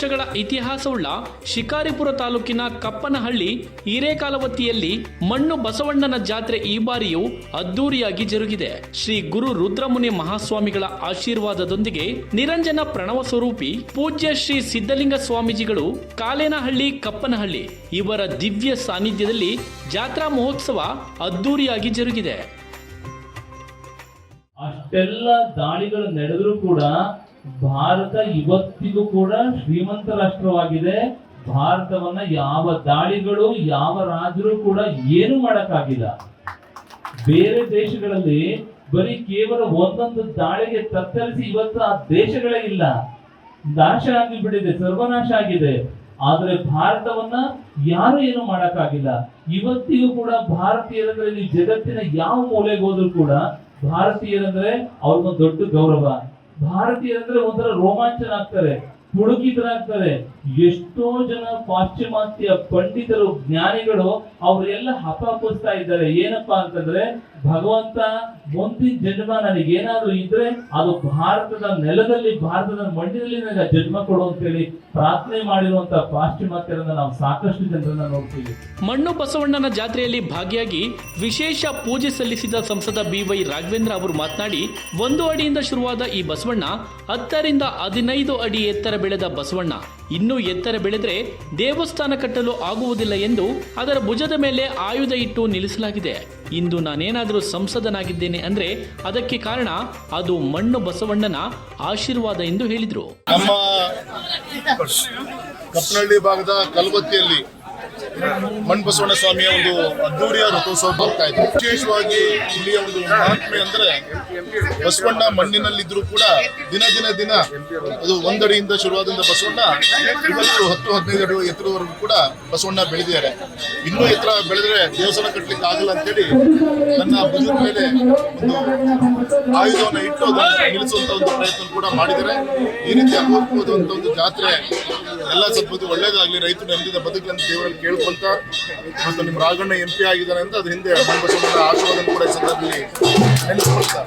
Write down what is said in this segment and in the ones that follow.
ವರ್ಷಗಳ ಇತಿಹಾಸವುಳ್ಳ ಶಿಕಾರಿಪುರ ತಾಲೂಕಿನ ಕಪ್ಪನಹಳ್ಳಿ ಹಿರೇಕಾಲವತಿಯಲ್ಲಿ ಮಣ್ಣು ಬಸವಣ್ಣನ ಜಾತ್ರೆ ಈ ಬಾರಿಯೂ ಅದ್ದೂರಿಯಾಗಿ ಜರುಗಿದೆ. ಶ್ರೀ ಗುರು ರುದ್ರಮುನಿ ಮಹಾಸ್ವಾಮಿಗಳ ಆಶೀರ್ವಾದದೊಂದಿಗೆ ನಿರಂಜನ ಪ್ರಣವ ಸ್ವರೂಪಿ ಪೂಜ್ಯ ಶ್ರೀ ಸಿದ್ದಲಿಂಗ ಸ್ವಾಮೀಜಿಗಳು ಕಾಲೇನಹಳ್ಳಿ, ಕಪ್ಪನಹಳ್ಳಿ ಇವರ ದಿವ್ಯ ಸಾನ್ನಿಧ್ಯದಲ್ಲಿ ಜಾತ್ರಾ ಮಹೋತ್ಸವ ಅದ್ದೂರಿಯಾಗಿ ಜರುಗಿದೆ. ಅಷ್ಟೆಲ್ಲ ದಾಳಿಗಳು ನಡೆದರೂ ಕೂಡ ಭಾರತ ಇವತ್ತಿಗೂ ಕೂಡ ಶ್ರೀಮಂತ ರಾಷ್ಟ್ರವಾಗಿದೆ. ಭಾರತವನ್ನ ಯಾವ ದಾಳಿಗಳು, ಯಾವ ರಾಜರು ಕೂಡ ಏನು ಮಾಡಕ್ಕಾಗಿಲ್ಲ. ಬೇರೆ ದೇಶಗಳಲ್ಲಿ ಬರೀ ಕೇವಲ ಒಂದೊಂದು ದಾಳಿಗೆ ತತ್ತರಿಸಿ ಇವತ್ತು ಆ ದೇಶಗಳೇ ಇಲ್ಲ. ನಾಶ ಆಗಿಬಿಟ್ಟಿದೆ, ಸರ್ವನಾಶ ಆಗಿದೆ. ಆದರೆ ಭಾರತವನ್ನ ಯಾರು ಏನು ಮಾಡಕ್ಕಾಗಿಲ್ಲ. ಇವತ್ತಿಗೂ ಕೂಡ ಭಾರತೀಯರಂದ್ರೆ ಜಗತ್ತಿನ ಯಾವ ಮೂಲೆಗೆ ಹೋದ್ರು ಕೂಡ ಭಾರತೀಯರಂದ್ರೆ ಅವ್ರಿಗೊಂದು ದೊಡ್ಡ ಗೌರವ. ಭಾರತೀಯರಂದ್ರೆ ಒಂಥರ ರೋಮಾಂಚನ ಆಗ್ತಾರೆ ಪುಡುಕಿತರಾಗ್ತಾರೆ ಎಷ್ಟೋ ಜನ ಪಾಶ್ಚಿಮಾತ್ಯ ಪಂಡಿತರು, ಜ್ಞಾನಿಗಳು ಅವರೆಲ್ಲ ಹಪಾಪಿಸ್ತಾ ಇದ್ದಾರೆ. ಏನಪ್ಪಾ ಅಂತಂದ್ರೆ, ಭಗವಂತ ಮುಂದಿನ ಜನ್ಮ ನನಗೆ ಇದ್ರೆ ಅದು ಭಾರತದ ನೆಲದಲ್ಲಿ, ಭಾರತದ ಮಣ್ಣಿನಲ್ಲಿ ನನಗೆ ಜನ್ಮ ಕೊಡು ಅಂತೇಳಿ ಪ್ರಾರ್ಥನೆ ಮಾಡಿರುವಂತ ಪಾಶ್ಚಿಮಾತ್ಯರನ್ನ ನಾವು ಸಾಕಷ್ಟು ಜನರನ್ನ ನೋಡ್ತೀವಿ. ಮಣ್ಣು ಬಸವಣ್ಣನ ಜಾತ್ರೆಯಲ್ಲಿ ಭಾಗಿಯಾಗಿ ವಿಶೇಷ ಪೂಜೆ ಸಲ್ಲಿಸಿದ ಸಂಸದ ಬಿ ವೈ ರಾಘವೇಂದ್ರ ಅವರು ಮಾತನಾಡಿ, ಒಂದು ಅಡಿಯಿಂದ ಶುರುವಾದ ಈ ಬಸವಣ್ಣ ಹತ್ತರಿಂದ ಹದಿನೈದು ಅಡಿ ಎತ್ತರ ಬೆಳೆದ ಬಸವಣ್ಣ. ಇನ್ನೂ ಎತ್ತರ ಬೆಳೆದರೆ ದೇವಸ್ಥಾನ ಕಟ್ಟಲು ಆಗುವುದಿಲ್ಲ ಎಂದು ಅದರ ಭುಜದ ಮೇಲೆ ಆಯುಧ ಇಟ್ಟು ನಿಲ್ಲಿಸಲಾಗಿದೆ. ಇಂದು ನಾನೇನಾದರೂ ಸಂಸದನಾಗಿದ್ದೇನೆ ಅಂದ್ರೆ ಅದಕ್ಕೆ ಕಾರಣ ಅದು ಮಣ್ಣು ಬಸವಣ್ಣನ ಆಶೀರ್ವಾದ ಎಂದು ಹೇಳಿದರು. ನಮ್ಮ ಕಪ್ಪನಹಳ್ಳಿ ಭಾಗದ ಕಲಬತ್ತಿಯಲ್ಲಿ ಮಣ್ಬಸವಣ್ಣ ಸ್ವಾಮಿಯ ಒಂದು ಅದ್ದೂರಿಯ ರಥೋತ್ಸವ ಬರ್ತಾ ಇದೆ ವಿಶೇಷವಾಗಿ ಇಲ್ಲಿಯ ಒಂದು ಮಹಾತ್ಮೆ ಅಂದ್ರೆ ಬಸವಣ್ಣ ಮಣ್ಣಿನಲ್ಲಿದ್ರು ಕೂಡ ದಿನ ದಿನ ದಿನ ಅದು ಒಂದಡಿಯಿಂದ ಶುರುವಾದಿಂದ ಬಸವಣ್ಣ, ಇವತ್ತು ಹತ್ತು ಹದಿನೈದು ಅಡಿ ಎತ್ತರವರೆಗೂ ಕೂಡ ಬಸವಣ್ಣ ಬೆಳೆದಿದ್ದಾರೆ. ಇನ್ನೂ ಎತ್ತರ ಬೆಳೆದ್ರೆ ದೇವಸ್ಥಾನ ಕಟ್ಟಲಿಕ್ಕೆ ಆಗಲ್ಲ ಅಂತೇಳಿ ನನ್ನ ಭುಜದ ಮೇಲೆ ಒಂದು ಆಯುಧವನ್ನು ಇಟ್ಟು ನಿಲ್ಲಿಸುವಂತ ಒಂದು ಪ್ರಯತ್ನ ಕೂಡ ಮಾಡಿದ್ದಾರೆ. ಈ ರೀತಿ ಅಂತ ಒಂದು ಜಾತ್ರೆ ಎಲ್ಲ ಸ್ವಲ್ಪ ಒಳ್ಳೇದಾಗ್ಲಿ. ರೈತರು ನೆಮ್ಮದಿಯಿಂದ ಬದುಕಲಿ ದೇವರಲ್ಲಿ ಕೇಳ್ಕೊಂತ ಮತ್ತು ನಿಮ್ಮ ರಾಘಣ್ಣ ಎಂ ಪಿ ಆಗಿದ್ದಾರೆ ಅಂತ ಅದ್ರ ಹಿಂದೆ ಬಸವಣ್ಣನ ಆಶೀರ್ವಾದ ಕೂಡ ಈ ಸಂದರ್ಭದಲ್ಲಿ ನೆನೆಸ್ಕೊಳ್ತಾ.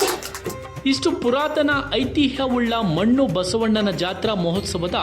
ಇಷ್ಟು ಪುರಾತನ ಐತಿಹ್ಯವುಳ್ಳ ಮಣ್ಣು ಬಸವಣ್ಣನ ಜಾತ್ರಾ ಮಹೋತ್ಸವದ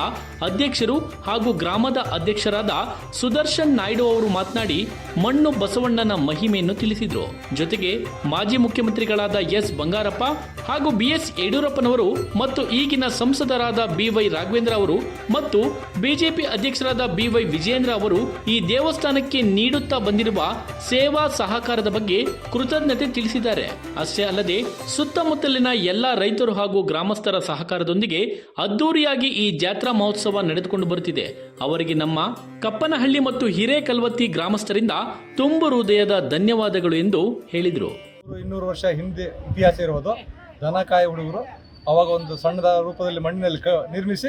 ಅಧ್ಯಕ್ಷರು ಹಾಗೂ ಗ್ರಾಮದ ಅಧ್ಯಕ್ಷರಾದ ಸುದರ್ಶನ್ ನಾಯ್ಡು ಅವರು ಮಾತನಾಡಿ, ಮಣ್ಣು ಬಸವಣ್ಣನ ಮಹಿಮೆಯನ್ನು ತಿಳಿಸಿದರು. ಜೊತೆಗೆ ಮಾಜಿ ಮುಖ್ಯಮಂತ್ರಿಗಳಾದ ಎಸ್. ಬಂಗಾರಪ್ಪ ಹಾಗೂ ಬಿಎಸ್ ಯಡಿಯೂರಪ್ಪನವರು ಮತ್ತು ಈಗಿನ ಸಂಸದರಾದ ಬಿವೈ ರಾಘವೇಂದ್ರ ಅವರು ಮತ್ತು ಬಿಜೆಪಿ ಅಧ್ಯಕ್ಷರಾದ ಬಿವೈ ವಿಜೇಂದ್ರ ಅವರು ಈ ದೇವಸ್ಥಾನಕ್ಕೆ ನೀಡುತ್ತಾ ಬಂದಿರುವ ಸೇವಾ ಸಹಕಾರದ ಬಗ್ಗೆ ಕೃತಜ್ಞತೆ ತಿಳಿಸಿದ್ದಾರೆ. ಅಷ್ಟೇ ಅಲ್ಲದೆ ಸುತ್ತಮುತ್ತಲಿನ ಎಲ್ಲ ರೈತರು ಹಾಗೂ ಗ್ರಾಮಸ್ಥರ ಸಹಕಾರದೊಂದಿಗೆ ಅದ್ದೂರಿಯಾಗಿ ಈ ಜಾತ್ರಾ ಮಹೋತ್ಸವ ನಡೆದುಕೊಂಡು ಬರುತ್ತಿದೆ. ಅವರಿಗೆ ನಮ್ಮ ಕಪ್ಪನಹಳ್ಳಿ ಮತ್ತು ಹಿರೇಕಲ್ವತ್ತಿ ಗ್ರಾಮಸ್ಥರಿಂದ ತುಂಬು ಹೃದಯದ ಧನ್ಯವಾದಗಳು ಎಂದು ಹೇಳಿದರು. ನೂರು ಇನ್ನೂರು ವರ್ಷ ಹಿಂದೆ ಇತಿಹಾಸ ಇರೋದು. ದನಕಾಯಿ ಹುಡುಗರು ಅವಾಗ ಒಂದು ಸಣ್ಣದ ರೂಪದಲ್ಲಿ ಮಣ್ಣಿನಲ್ಲಿ ನಿರ್ಮಿಸಿ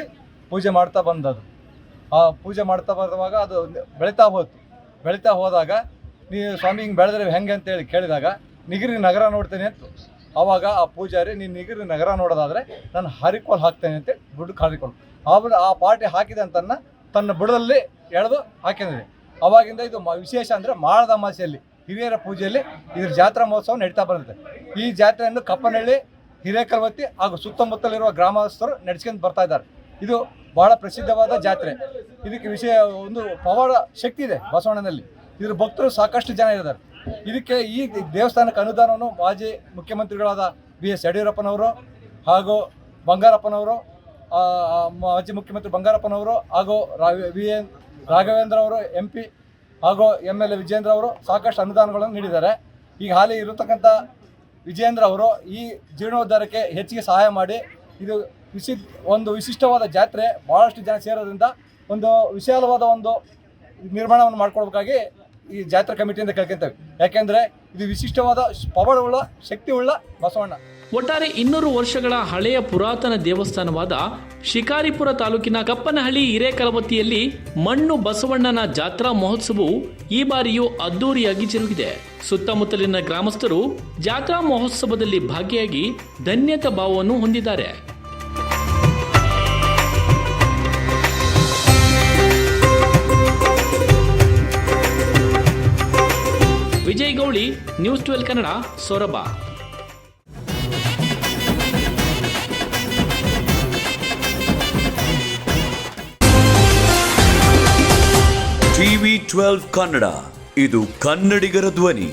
ಪೂಜೆ ಮಾಡ್ತಾ ಬಂದದ್ದು. ಆ ಪೂಜೆ ಮಾಡ್ತಾ ಬರುವಾಗ ಅದು ಬೆಳೀತಾ ಹೋಯ್ತು. ಬೆಳೀತಾ ಹೋದಾಗ ನೀವು ಸ್ವಾಮಿ ಹಿಂಗೆ ಬೆಳೆದ್ರೆ ಹೆಂಗೆ? ಅಂತೇಳಿ ಕೇಳಿದಾಗ, ನಿಗಿರಿ ನಗರ ನೋಡ್ತೇನೆ ಅಂತ. ಆವಾಗ ಆ ಪೂಜಾರಿ, ನೀನು ನಿಗಿರಿ ನಗರ ನೋಡೋದಾದರೆ ನಾನು ಹರಿಕೋಲ್ ಹಾಕ್ತೇನೆ ಅಂತ ಬುಡಕ್ಕೆ ಹರಿಕೋಲ್ ಆಮೇಲೆ ಆ ಪಾರ್ಟಿ ಹಾಕಿದಂತನ್ನ ತನ್ನ ಬುಡದಲ್ಲಿ ಎಳೆದು ಹಾಕಿದ್ರಿ ಅವಾಗಿಂದ ಇದು ವಿಶೇಷ ಅಂದರೆ ಮಾಳದ ಅಮಾಸೆಯಲ್ಲಿ ಹಿರಿಯರ ಪೂಜೆಯಲ್ಲಿ ಇದ್ರ ಜಾತ್ರಾ ಮಹೋತ್ಸವ ನಡೀತಾ ಬರುತ್ತೆ. ಈ ಜಾತ್ರೆಯನ್ನು ಕಪ್ಪನಹಳ್ಳಿ, ಹಿರೇಕಲ್ವತ್ತಿ ಹಾಗೂ ಸುತ್ತಮುತ್ತಲಿರುವ ಗ್ರಾಮಸ್ಥರು ನಡೆಸ್ಕೊಂಡು ಬರ್ತಾ ಇದ್ದಾರೆ. ಇದು ಬಹಳ ಪ್ರಸಿದ್ಧವಾದ ಜಾತ್ರೆ. ಇದಕ್ಕೆ ವಿಷಯ ಒಂದು ಪವಾಡ ಶಕ್ತಿ ಇದೆ ಬಸವಣ್ಣನಲ್ಲಿ. ಇದ್ರ ಭಕ್ತರು ಸಾಕಷ್ಟು ಜನ ಇದ್ದಾರೆ. ಇದಕ್ಕೆ ಈ ದೇವಸ್ಥಾನಕ್ಕೆ ಅನುದಾನವನ್ನು ಮಾಜಿ ಮುಖ್ಯಮಂತ್ರಿಗಳಾದ ಬಿ ಎಸ್ ಯಡಿಯೂರಪ್ಪನವರು ಹಾಗೂ ಬಂಗಾರಪ್ಪನವರು ಮಾಜಿ ಮುಖ್ಯಮಂತ್ರಿ ಬಂಗಾರಪ್ಪನವರು ಹಾಗೂ ವಿ ಎನ್ ರಾಘವೇಂದ್ರ ಅವರು, ಎಂ ಪಿ ಹಾಗೂ ಎಂ ಎಲ್ ಎ ವಿಜೇಂದ್ರ ಅವರು ಸಾಕಷ್ಟು ಅನುದಾನಗಳನ್ನು ನೀಡಿದ್ದಾರೆ. ಈಗ ಹಾಲಿ ಇರತಕ್ಕಂಥ ವಿಜೇಂದ್ರ ಅವರು ಈ ಜೀರ್ಣೋದ್ಧಾರಕ್ಕೆ ಹೆಚ್ಚಿಗೆ ಸಹಾಯ ಮಾಡಿ ಇದು ವಿಶಿ, ಒಂದು ವಿಶಿಷ್ಟವಾದ ಜಾತ್ರೆ ಭಾಳಷ್ಟು ಜನ ಸೇರೋದ್ರಿಂದ ಒಂದು ವಿಶಾಲವಾದ ಒಂದು ನಿರ್ಮಾಣವನ್ನು ಮಾಡ್ಕೊಡ್ಬೇಕಾಗಿ ಈ ಜಾತ್ರಾ ಕಮಿಟಿಯಿಂದ ಕೇಳ್ಕೊಂತೇವೆ. ಯಾಕೆಂದ್ರೆ ಇದು ವಿಶಿಷ್ಟವಾದ ಪವಾಡವುಳ್ಳ ಶಕ್ತಿಯುಳ್ಳ ಬಸವಣ್ಣ. ಒಟ್ಟಾರೆ ಇನ್ನೂರು ವರ್ಷಗಳ ಹಳೆಯ ಪುರಾತನ ದೇವಸ್ಥಾನವಾದ ಶಿಕಾರಿಪುರ ತಾಲೂಕಿನ ಕಪ್ಪನಹಳ್ಳಿ ಹಿರೇಕಲಬತ್ತಿಯಲ್ಲಿ ಮಣ್ಣು ಬಸವಣ್ಣನ ಜಾತ್ರಾ ಮಹೋತ್ಸವವು ಈ ಬಾರಿಯೂ ಅದ್ದೂರಿಯಾಗಿ ಜರುಗಿದೆ. ಸುತ್ತಮುತ್ತಲಿನ ಗ್ರಾಮಸ್ಥರು ಜಾತ್ರಾ ಮಹೋತ್ಸವದಲ್ಲಿ ಭಾಗಿಯಾಗಿ ಧನ್ಯತಾ ಭಾವವನ್ನು ಹೊಂದಿದ್ದಾರೆ. ಕರಾವಳಿ news twelve Kannada Sorab. TV twelve Kannada ಇದು ಕನ್ನಡಿಗರ ಧ್ವನಿ.